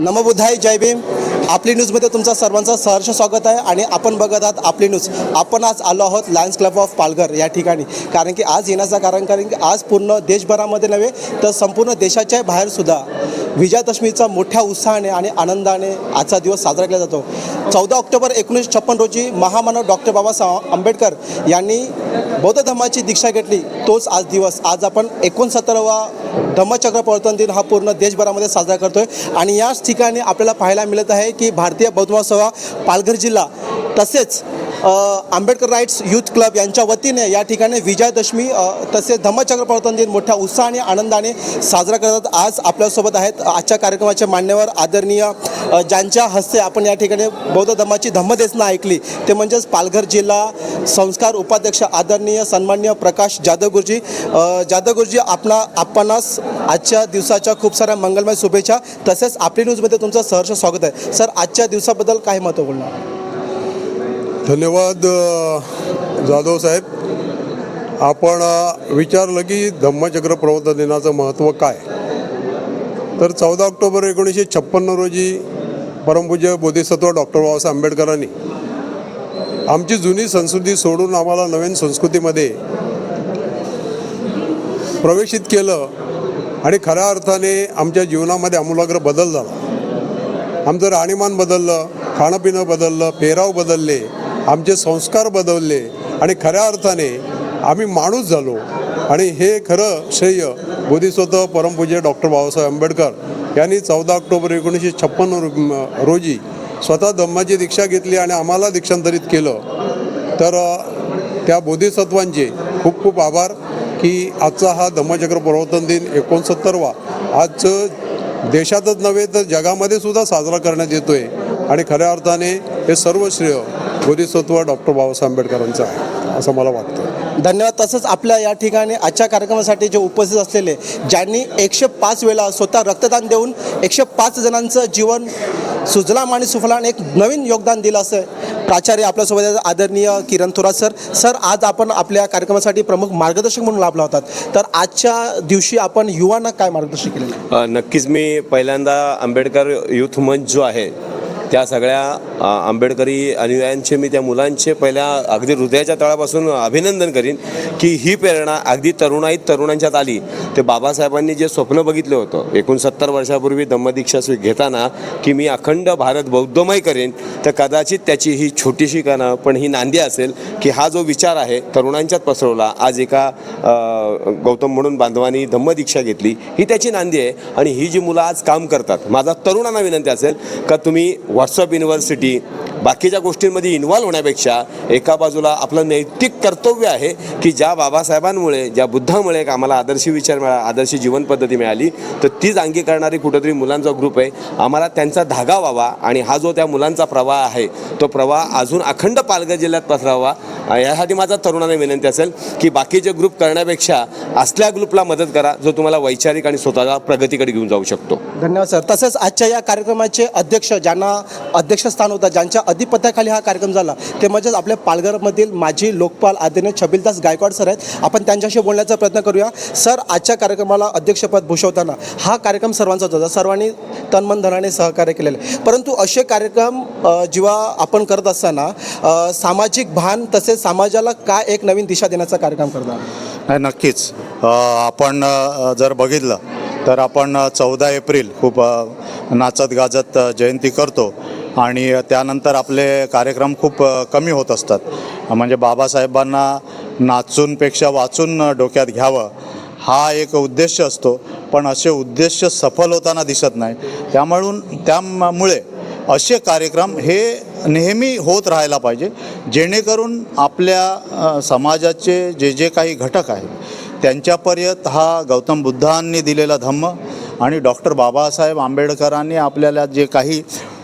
नमबुद्धाय जय भीम. आपली न्यूजमध्ये तुमचा सर्वांचं सहर्ष स्वागत आहे आणि आपण बघत आहात आपली न्यूज. आपण आज आलो आहोत लायन्स क्लब ऑफ पालघर या ठिकाणी. कारण की आज येण्याचं कारण कारण की आज पूर्ण देशभरामध्ये नव्हे तर संपूर्ण देशाच्या बाहेरसुद्धा विजयादशमीचा मोठ्या उत्साहाने आणि आनंदाने आजचा दिवस साजरा केला जातो. चौदा ऑक्टोबर एकोणीसशे छप्पन रोजी महामानव डॉक्टर बाबासाहेब आंबेडकर यांनी बौद्ध धर्माची दीक्षा घेतली. तोच आज दिवस. आज आपण एकोणसत्तरावा धम्मचक्र प्रवर्तन दिन हा पूर्ण देशभरामध्ये साजरा करतोय. आणि याच ठिकाणी आपल्याला पाहायला मिळत आहे की भारतीय बौद्ध सभा पालघर जिल्हा तसेच आंबेडकर राईट्स यूथ क्लब यांच्या वतीने या ठिकाणी विजयादशमी तसेच धम्मचक्र प्रवर्तन दिन मोठ्या उत्साह आणि आनंदाने साजरा करतात आज आपल्यासोबत आहेत. आजच्या कार्यक्रमाचे मान्यवर आदरणीय ज्यांच्या हस्ते आपण या ठिकाणी बौद्ध धर्माची धम्मदेसना ऐकली ते म्हणजेच पालघर जिल्हा संस्कार उपाध्यक्ष आदरणीय सन्मान्य प्रकाश जाधव गुरुजी आपला जाधव गुरुजी आपणा आपणास आजच्या दिवसाच्या खूप साऱ्या मंगलमय शुभेच्छा. तसेच आपली न्यूजमध्ये तुमचं सहर्ष स्वागत आहे. सर आजच्या दिवसाबद्दल काय महत्त्व बोलणार? धन्यवाद जाधव साहेब. आपण विचारलं की धम्मचक्र प्रवर्तन दिनाचं महत्त्व काय? तर चौदा ऑक्टोबर एकोणीसशे छप्पन्न रोजी परमपूज्य बोधिसत्व डॉक्टर बाबासाहेब आंबेडकरांनी आमची जुनी संस्कृती सोडून आम्हाला नवीन संस्कृतीमध्ये प्रवेशित केलं आणि खऱ्या अर्थाने आमच्या जीवनामध्ये आमूलाग्र बदल झाला. आमचं राहणीमान बदललं खाणंपिणं बदललं पेहराव बदलले आमचे संस्कार बदलले आणि खऱ्या अर्थाने आम्ही माणूस झालो. आणि हे खरं श्रेय बोधिसत्व परमपूज्य डॉक्टर बाबासाहेब आंबेडकर यांनी चौदा ऑक्टोबर एकोणीसशे छप्पन्न रोजी स्वतः धम्माची दीक्षा घेतली आणि आम्हाला दीक्षांतरित केलं. तर त्या बोधिसत्वांचे खूप खूप आभार की आजचा हा धम्मचक्र प्रवर्तन दिन एकोणसत्तरवा. आज देशातच नव्हे तर जगामध्ये सुद्धा साजरा करण्यात येतोय. आणि खऱ्या अर्थाने हे सर्व श्रेय बोधिसत्व डॉक्टर बाबासाहेब आंबेडकरांचं आहे. असं मला वाटतं. धन्यवाद. तसंच आपल्या या ठिकाणी आजच्या कार्यक्रमासाठी जे उपस्थित असलेले ज्यांनी एकशे पाच वेळा स्वतः रक्तदान देऊन एकशे पाच जणांचं जीवन सुजलाम आणि सुफलाम एक नवीन योगदान दिलं असं प्राचार्य आपल्यासोबत आदरणीय किरण थोरात सर. सर आज आपण आपल्या कार्यक्रमासाठी प्रमुख मार्गदर्शक म्हणून लाभला होतात. तर आजच्या दिवशी आपण युवांना काय मार्गदर्शन? अ, नक्कीच मी पहिल्यांदा आंबेडकर युथ मंच जो आहे त्या सगळ्या आंबेडकरी अनुयायांचे मी त्या मुलांचे पहिल्या अगदी हृदयाच्या तळापासून अभिनंदन करीन की ही प्रेरणा अगदी तरुणाईत तरुणांच्यात आली. ते बाबासाहेबांनी जे स्वप्न बघितलं होतं एकोणसत्तर वर्षापूर्वी दम्मदीक्षा स्वी घेताना की मी अखंड भारत बौद्धमय करेन तर कदाचित त्याची ही छोटीशी काना पण ही नांदी असेल की हा जो विचार आहे तरुणांच्यात पसरवला. आज एका गौतम म्हणून बांधवांनी धम्मदीक्षा घेतली. ही त्याची नांदी आहे आणि ही जी मुलं आज काम करतात माझा तरुणांना विनंती असेल का तुम्ही व्हॉट्सअप युनिव्हर्सिटी बाकीच्या गोष्टींमध्ये इन्व्हॉल्व होण्यापेक्षा एका बाजूला आपलं नैतिक कर्तव्य आहे की ज्या बाबासाहेबांमुळे ज्या बुद्धामुळे एक आम्हाला आदर्शी विचार मिळाला आदर्शी जीवन पद्धती मिळाली तर तीच अंगीकारणारी कुठंतरी मुलांचा ग्रुप आहे. आम्हाला त्यांचा धागा व्हावा आणि हा जो त्या मुलांचा प्रवाह आहे तो प्रवाह अजून अखंड पालघर जिल्ह्यात पसरावा. यासाठी माझा तरुणांना विनंती असेल की बाकीचे ग्रुप करण्यापेक्षा असल्या ग्रुपला मदत करा जो तुम्हाला वैचारिक आणि स्वतःला प्रगतीकडे घेऊन जाऊ शकतो. धन्यवाद सर तसंच आजच्या या कार्यक्रमाचे अध्यक्ष ज्यांना अध्यक्षस्थान होता ज्यांच्या अधिपत्याखाली हा कार्यक्रम झाला. ते म्हणजेच आपल्या पालघरमधील माजी लोकपाल आदरणीय छबिलदास गायकवाड सर आहेत. आपण त्यांच्याशी बोलण्याचा प्रयत्न करूया. सर आजच्या कार्यक्रमाला अध्यक्षपद भूषवताना हा कार्यक्रम सर्वांचाच होता. सर्वांनी तनमन धनाने सहकार्य केलेलं आहे. परंतु असे कार्यक्रम जेव्हा आपण करत असताना सामाजिक भान तसेच समाजाला काय एक नवीन दिशा देण्याचा कार्यक्रम करता? नाही नक्कीच. आपण जर बघितलं तर आपण चौदा एप्रिल खूप नाचत गाजत जयंती करतो आणि त्यानंतर आपले कार्यक्रम खूप कमी होत असतात. म्हणजे बाबासाहेबांना नाचूनपेक्षा वाचून डोक्यात घ्यावं हा एक उद्देश असतो. पण असे उद्देश सफल होताना दिसत नाही. त्यामुळून त्यामुळे असे कार्यक्रम हे नेहमी होत राहायला पाहिजे. जेणेकरून आपल्या समाजाचे जे जे काही घटक आहेत त्यांच्यापर्यंत हा गौतम बुद्धांनी दिलेला धम्म आणि डॉक्टर बाबासाहेब आंबेडकरांनी आपल्याला जे काही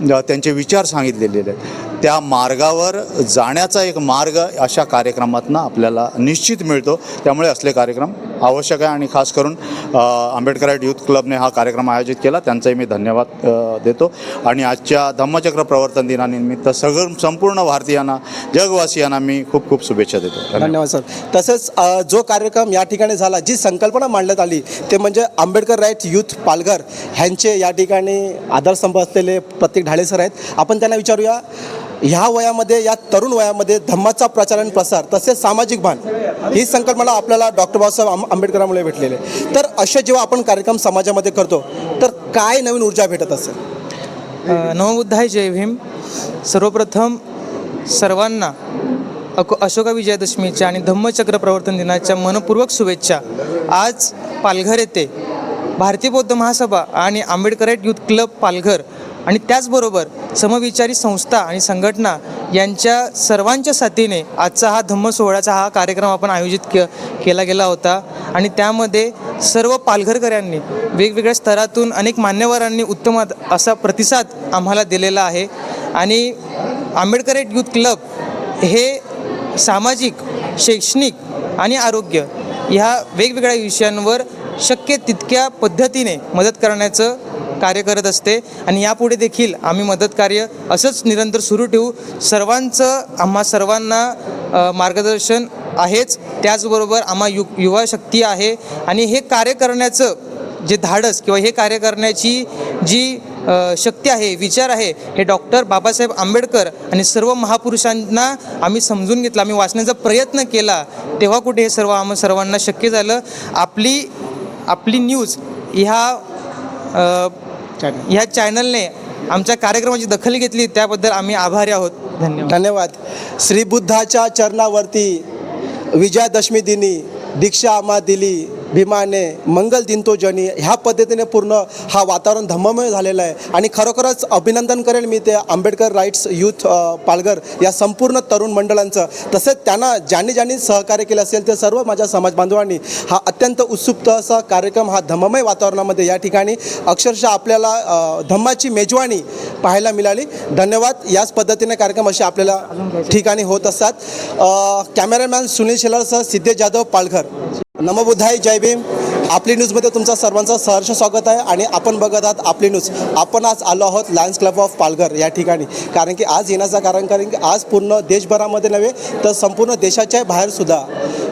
त्यांचे विचार सांगितलेले आहेत त्या मार्गावर जाण्याचा एक मार्ग अशा कार्यक्रमातनं आपल्याला निश्चित मिळतो. त्यामुळे असले कार्यक्रम आवश्यक आहे आणि खास करून आंबेडकराईट यूथ क्लबने हा कार्यक्रम आयोजित केला. त्यांचाही मी धन्यवाद देतो. आणि आजच्या धम्मचक्र प्रवर्तन दिनानिमित्त सगळं संपूर्ण भारतीयांना जगवासियांना मी खूप खूप शुभेच्छा देतो. धन्यवाद. सर. तसेच जो कार्यक्रम या ठिकाणी झाला जी संकल्पना मांडण्यात आली ते म्हणजे आंबेडकर राईट यूथ पालघर ह्यांचे या ठिकाणी आधारस्तंभ असलेले प्रत्येक ढाळे सर आहेत. आपण त्यांना विचारूया ह्या वयामध्ये या तरुण वयामध्ये धम्माचा प्रचार आणि प्रसार तसेच सामाजिक भान ही संकल्पना आपल्याला डॉक्टर बाबासाहेब आम आंबेडकरांमुळे भेटलेले तर असे जेव्हा आपण कार्यक्रम समाजामध्ये करतो तर काय नवीन ऊर्जा भेटत असेल? नवबुद्धाय जय भीम. सर्वप्रथम सर्वांना अको अशोका विजयादशमीच्या आणि धम्मचक्र प्रवर्तन दिनाच्या मनपूर्वक शुभेच्छा. आज पालघर येथे भारतीय बौद्ध महासभा आणि आंबेडकर युथ क्लब पालघर आणि त्याचबरोबर समविचारी संस्था आणि संघटना यांच्या सर्वांच्या साथीने आजचा हा धम्म सोहळ्याचा हा कार्यक्रम आपण आयोजित के केला गेला होता. आणि त्यामध्ये सर्व पालघरकरांनी वेगवेगळ्या स्तरातून अनेक मान्यवरांनी उत्तम असा प्रतिसाद आम्हाला दिलेला आहे. आणि आंबेडकराईट युथ क्लब हे सामाजिक शैक्षणिक आणि आरोग्य ह्या वेगवेगळ्या विषयांवर शक्य तितक्या पद्धतीने मदत करण्याचं कार्य करत असते आणि यापुढे देखील आम्ही मदत कार्य असंच निरंतर सुरू ठेवू. सर्वांचं आम्हा सर्वांना मार्गदर्शन आहेच. त्याचबरोबर आम्हा यु युवा शक्ती आहे. आणि हे कार्य करण्याचं जे धाडस किंवा हे कार्य करण्याची जी शक्ती आहे विचार आहे हे डॉक्टर बाबासाहेब आंबेडकर आणि सर्व महापुरुषांना आम्ही समजून घेतलं. आम्ही वाचण्याचा प्रयत्न केला. तेव्हा कुठे हे सर्व आम्हा सर्वांना शक्य झालं. आपली आपली न्यूज ह्या ह्या चॅनलने आमच्या कार्यक्रमाची दखल घेतली. त्याबद्दल आम्ही आभारी आहोत. धन्यवाद. धन्यवाद. श्री बुद्धाच्या चरणावरती विजयादशमी दिनी दीक्षा आम्हा दिली. भीमाने मंगल दिन तो जनी ह्या पद्धतीने पूर्ण हा वातावरण धम्ममय झालेलं आहे. आणि खरोखरच अभिनंदन करेल मी ते आंबेडकर राईट्स यूथ पालघर या संपूर्ण तरुण मंडळांचं. तसेच त्यांना ज्यांनी ज्यांनी सहकार्य केलं असेल ते सर्व माझ्या समाज बांधवांनी. हा अत्यंत उत्सुक असा कार्यक्रम हा धम्ममय वातावरणामध्ये या ठिकाणी अक्षरशः आपल्याला धम्माची मेजवानी पाहायला मिळाली. धन्यवाद. याच पद्धतीने कार्यक्रम असे आपल्याला ठिकाणी होत असतात. कॅमेरामॅन सुनील शेलारसह सिद्धेश जाधव पालघर. नमबुद्धाय जय भीम। आपली न्यूजमध्ये तुमचं सर्वांचं सहर्ष स्वागत आहे आणि आपण बघत आहात आपली न्यूज आपण आज आलो आहोत लायन्स क्लब ऑफ पालघर या ठिकाणी. कारण की आज येण्याचं कारण कारण की आज पूर्ण देशभरामध्ये नव्हे तर संपूर्ण देशाच्या बाहेरसुद्धा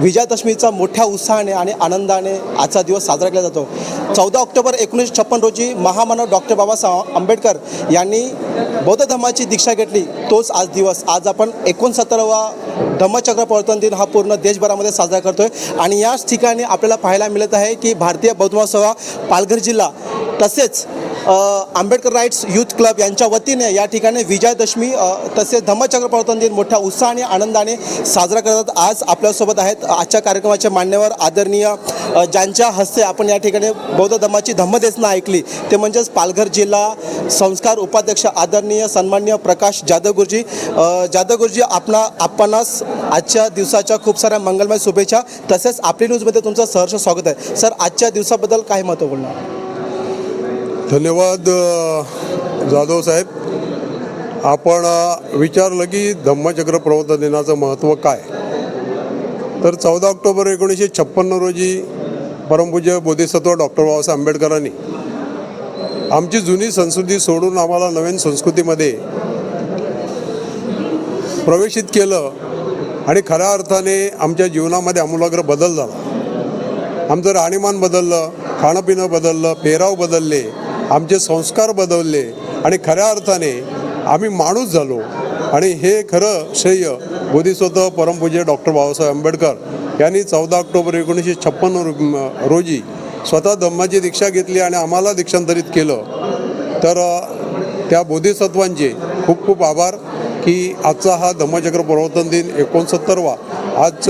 विजयादशमीचा मोठ्या उत्साहाने आणि आनंदाने आजचा दिवस साजरा केला जातो. चौदा ऑक्टोबर एकोणीसशे छप्पन रोजी महामानव डॉक्टर बाबासाहेब आंबेडकर यांनी बौद्ध धर्माची दीक्षा घेतली. तोच आज दिवस. आज आपण एकोणसत्तरावा धम्मचक्र प्रवर्तन दिन हा पूर्ण देशभरामध्ये साजरा करतोय. आणि याच ठिकाणी आपल्याला पाहायला मिळत आहे की भारतीय बौद्धवा सभा पालघर जिल्हा तसेच आंबेडकर राईट्स युथ क्लब यांच्या वतीने या ठिकाणी विजयादशमी तसेच धम्मचक्र प्रवर्तन दिन मोठ्या उत्साह आणि आनंदाने साजरा करतात आज आपल्यासोबत आहेत. आजच्या कार्यक्रमाचे मान्यवर आदरणीय ज्यांच्या हस्ते आपण या ठिकाणी बौद्ध धर्माची धम्मदेसना ऐकली ते म्हणजेच पालघर जिल्हा संस्कार उपाध्यक्ष आदरणीय सन्मान्य प्रकाश जाधव गुरुजी जाधव गुरुजी आपणा आपणास आजच्या दिवसाच्या खूप साऱ्या मंगलमय शुभेच्छा. तसेच आपली न्यूजमध्ये तुमचं सहर्ष स्वागत आहे. सर आजच्या दिवसाबद्दल काय महत्त्व बोलणार? धन्यवाद जाधव साहेब. आपण विचारलं की धम्मचक्र प्रवर्तन दिनाचं महत्त्व काय? तर चौदा ऑक्टोबर एकोणीसशे छप्पन्न रोजी परमपूज्य बोधिसत्व डॉक्टर बाबासाहेब आंबेडकरांनी आमची जुनी संस्कृती सोडून आम्हाला नवीन संस्कृतीमध्ये प्रवेशित केलं आणि खऱ्या अर्थाने आमच्या जीवनामध्ये आमूलाग्र बदल झाला. आमचं राहणीमान बदललं खाणंपिणं बदललं पेहराव बदलले आमचे संस्कार बदलले आणि खऱ्या अर्थाने आम्ही माणूस झालो. आणि हे खरं श्रेय बोधिसत्व परमपूज्य डॉक्टर बाबासाहेब आंबेडकर यांनी चौदा ऑक्टोबर एकोणीसशे छप्पन्न रोजी स्वतः धम्माची दीक्षा घेतली आणि आम्हाला दीक्षांतरित केलं. तर त्या बोधिसत्वांचे खूप खूप आभार की आजचा हा धम्मचक्र प्रवर्तन दिन एकोणसत्तरवा. आज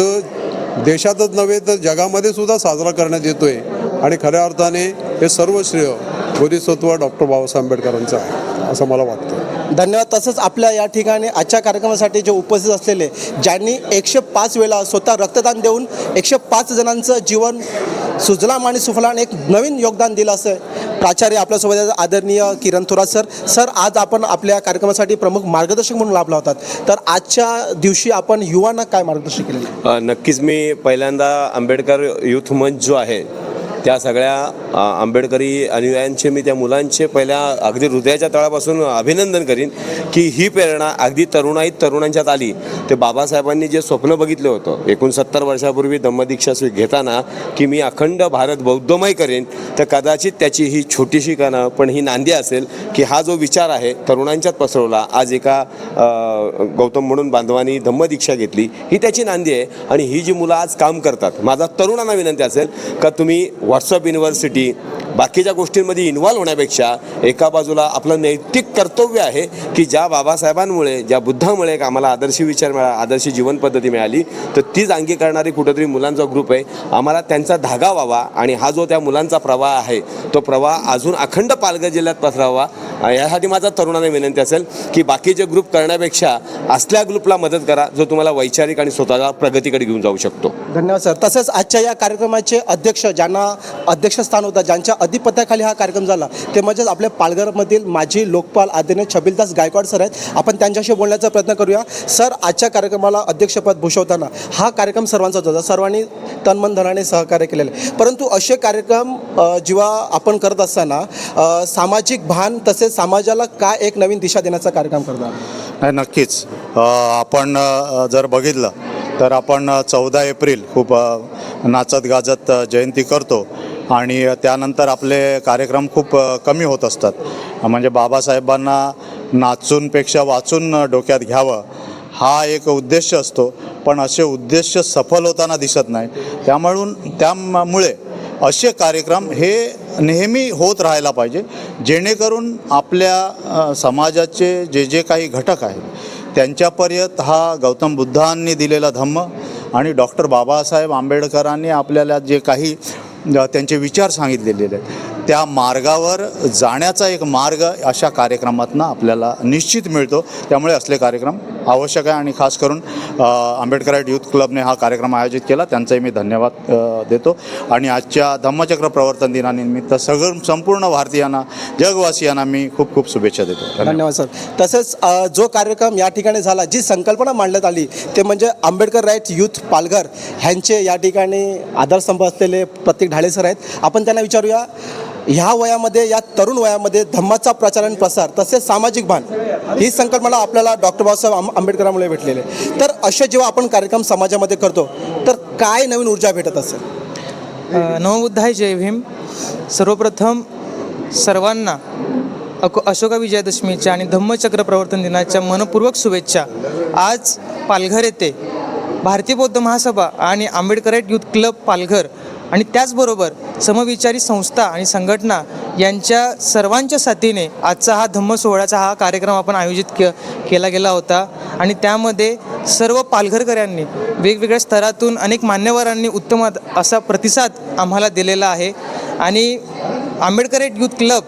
देशातच नव्हे तर जगामध्ये सुद्धा साजरा करण्यात येतोय आणि खऱ्या अर्थाने हे सर्व श्रेय बोधिसत्व डॉक्टर बाबासाहेब आंबेडकरांचं आहे असं मला वाटतं. धन्यवाद. तसंच आपल्या या ठिकाणी आजच्या कार्यक्रमासाठी जे उपस्थित असलेले ज्यांनी एकशे पाच वेळा स्वतः रक्तदान देऊन एकशे पाच जणांचं जीवन सुजलाम आणि सुफलाम एक नवीन योगदान दिलं असं प्राचार्य आपल्यासोबत आदरणीय किरण थोरात सर. सर आज आपण आपल्या कार्यक्रमासाठी प्रमुख मार्गदर्शक म्हणून लाभला होतात. तर आजच्या दिवशी आपण युवांना काय मार्गदर्शन केलेलं नक्कीच मी पहिल्यांदा आंबेडकर युथ मंच जो आहे त्या सगळ्या आंबेडकरी अनुयायांचे मी त्या मुलांचे पहिल्या अगदी हृदयाच्या तळापासून अभिनंदन करीन की ही प्रेरणा अगदी तरुणाईत तरुणांच्यात आली. ते बाबासाहेबांनी जे स्वप्न बघितलं होतं एकोणसत्तर वर्षापूर्वी दम्मदीक्षा स्वी घेताना की मी अखंड भारत बौद्धमय करेन तर कदाचित त्याची ही छोटीशी का ना पण ही नांदी असेल की हा जो विचार आहे तरुणांच्यात पसरवला. आज एका गौतम म्हणून बांधवांनी धम्मदीक्षा घेतली. ही त्याची नांदी आहे आणि ही जी मुलं आज काम करतात माझा तरुणांना विनंती असेल का तुम्ही व्हॉट्सअप युनिव्हर्सिटी बाकीच्या गोष्टींमध्ये इन्व्हॉल्व होण्यापेक्षा एका बाजूला आपलं नैतिक कर्तव्य आहे की ज्या बाबासाहेबांमुळे ज्या बुद्धामुळे एक आम्हाला आदर्शी विचार मिळाला आदर्शी जीवन पद्धती मिळाली तर तीच अंगी करणारी कुठंतरी मुलांचा ग्रुप आहे. आम्हाला त्यांचा धागा व्हावा आणि हा जो त्या मुलांचा प्रवाह आहे तो प्रवाह अजून अखंड पालघर जिल्ह्यात पसरावा. यासाठी माझा तरुणांना विनंती असेल की बाकीचे ग्रुप करण्यापेक्षा असल्या ग्रुपला मदत करा जो तुम्हाला वैचारिक आणि स्वतःला प्रगतीकडे घेऊन जाऊ शकतो. धन्यवाद सर. तसेच आजच्या या कार्यक्रमाचे अध्यक्ष ज्यांना अध्यक्षस्थान होतं ज्यांच्या अधिपत्याखाली हा कार्यक्रम झाला. ते म्हणजेच आपल्या पालघरमधील माजी लोकपाल आदरणीय छबिलदास गायकवाड सर आहेत. आपण त्यांच्याशी बोलण्याचा प्रयत्न करूया. सर आजच्या कार्यक्रमाला अध्यक्षपद भूषवताना हा कार्यक्रम सर्वांचाच होता. सर्वांनी तनमन धनाने सहकार्य केलेलं. आहे परंतु असे कार्यक्रम जेव्हा आपण करत असताना सामाजिक भान तसेच समाजाला काय एक नवीन दिशा देण्याचा कार्यक्रम करता नाही नक्कीच. आपण जर बघितलं तर आपण चौदा एप्रिल खूप नाचत गाजत जयंती करतो. आणि त्यानंतर आपले कार्यक्रम खूप कमी होत असतात. म्हणजे बाबासाहेबांना नाचूनपेक्षा वाचून डोक्यात घ्यावं हा एक उद्देश असतो. पण असे उद्देश सफल होताना दिसत नाही. त्यामुळून त्यामुळे असे कार्यक्रम हे नेहमी होत राहायला पाहिजे. जेणेकरून आपल्या समाजाचे जे जे काही घटक आहेत त्यांच्यापर्यंत हा गौतम बुद्धांनी दिलेला धम्म आणि डॉक्टर बाबासाहेब आंबेडकरांनी आपल्याला जे काही त्यांचे विचार सांगितलेले आहेत. त्या मार्गावर जाण्याचा एक मार्ग अशा कार्यक्रमातून आपल्याला निश्चित मिळतो. त्यामुळे असले कार्यक्रम आवश्यक आहे आणि खास करून आंबेडकराईट युथ क्लबने हा कार्यक्रम आयोजित केला. त्यांचाही मी धन्यवाद देतो. आणि आजच्या धम्मचक्र प्रवर्तन दिनानिमित्त सगळं संपूर्ण भारतीयांना जगवासियांना मी खूप खूप शुभेच्छा देतो. धन्यवाद. सर. तसेच जो कार्यक्रम या ठिकाणी झाला जी संकल्पना मांडण्यात आली ते म्हणजे आंबेडकर राईट युथ पालघर. ह्यांचे या ठिकाणी आधारस्तंभ असलेले प्रत्येक ढाळे सर आहेत. आपण त्यांना विचारूया ह्या वयामध्ये या तरुण वयामध्ये धम्माचा प्रचार आणि प्रसार तसेच सामाजिक भान ही संकल्पना आपल्याला डॉक्टर बाबासाहेब आंब- आंबेडकरांमुळे भेटलेले. तर असे जेव्हा आपण कार्यक्रम समाजामध्ये करतो तर काय नवीन ऊर्जा भेटत असेल? नवबुद्धाय जय भीम. सर्वप्रथम सर्वांना अको अशोका विजयादशमीच्या आणि धम्मचक्र प्रवर्तन दिनाच्या मनपूर्वक शुभेच्छा. आज पालघर येथे भारतीय बौद्ध महासभा आणि आंबेडकर युथ क्लब पालघर आणि त्याचबरोबर समविचारी संस्था आणि संघटना यांच्या सर्वांच्या साथीने आजचा हा धम्म सोहळ्याचा हा कार्यक्रम आपण आयोजित के केला गेला होता. आणि त्यामध्ये सर्व पालघरकरांनी वेगवेगळ्या स्तरातून अनेक मान्यवरांनी उत्तम असा प्रतिसाद आम्हाला दिलेला आहे. आणि आंबेडकरेट युथ क्लब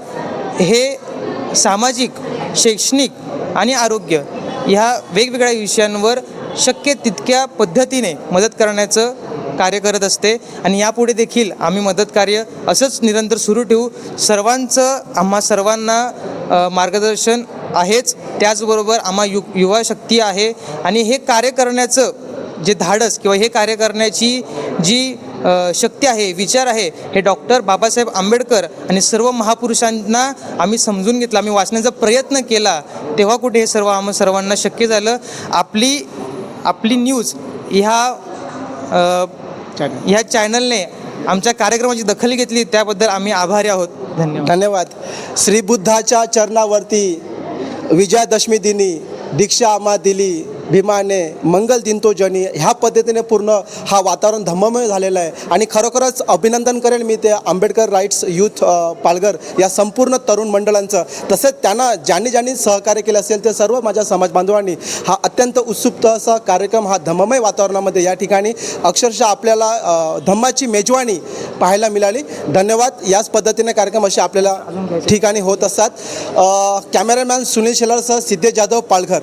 हे सामाजिक शैक्षणिक आणि आरोग्य ह्या वेगवेगळ्या विषयांवर शक्य तितक्या पद्धतीने मदत करण्याचं कार्य करत असते आणि यापुढे देखील आम्ही मदत कार्य असंच निरंतर सुरू ठेवू. सर्वांचं आम्हा सर्वांना मार्गदर्शन आहेच. त्याचबरोबर आम्हा यु युवा शक्ती आहे. आणि हे कार्य करण्याचं जे धाडस किंवा हे कार्य करण्याची जी शक्ती आहे विचार आहे हे डॉक्टर बाबासाहेब आंबेडकर आणि सर्व महापुरुषांना आम्ही समजून घेतलं. आम्ही वाचण्याचा प्रयत्न केला. तेव्हा कुठे हे सर्व आम्हा सर्वांना शक्य झालं. आपली आपली न्यूज ह्या ह्या चॅनलने आमच्या कार्यक्रमाची दखल घेतली. त्याबद्दल आम्ही आभारी आहोत. धन्यवाद. धन्यवाद. श्री बुद्धाच्या चरणावरती विजयादशमी दिनी दीक्षा आम्हा दिली. भीमाने मंगल दिन तो जनी ह्या पद्धतीने पूर्ण हा वातावरण धम्ममय झालेलं आहे. आणि खरोखरच अभिनंदन करेल मी ते आंबेडकर राईट्स युथ पालघर या संपूर्ण तरुण मंडळांचं. तसेच त्यांना ज्यांनी ज्यांनी सहकार्य केलं असेल ते सर्व माझ्या समाज बांधवांनी. हा अत्यंत उत्सुक असा कार्यक्रम हा धम्ममय वातावरणामध्ये या ठिकाणी अक्षरशः आपल्याला धम्माची मेजवानी पाहायला मिळाली. धन्यवाद. याच पद्धतीने कार्यक्रम असे आपल्याला ठिकाणी होत असतात. कॅमेरामॅन सुनील शेलारसह सिद्धेश जाधव पालघर.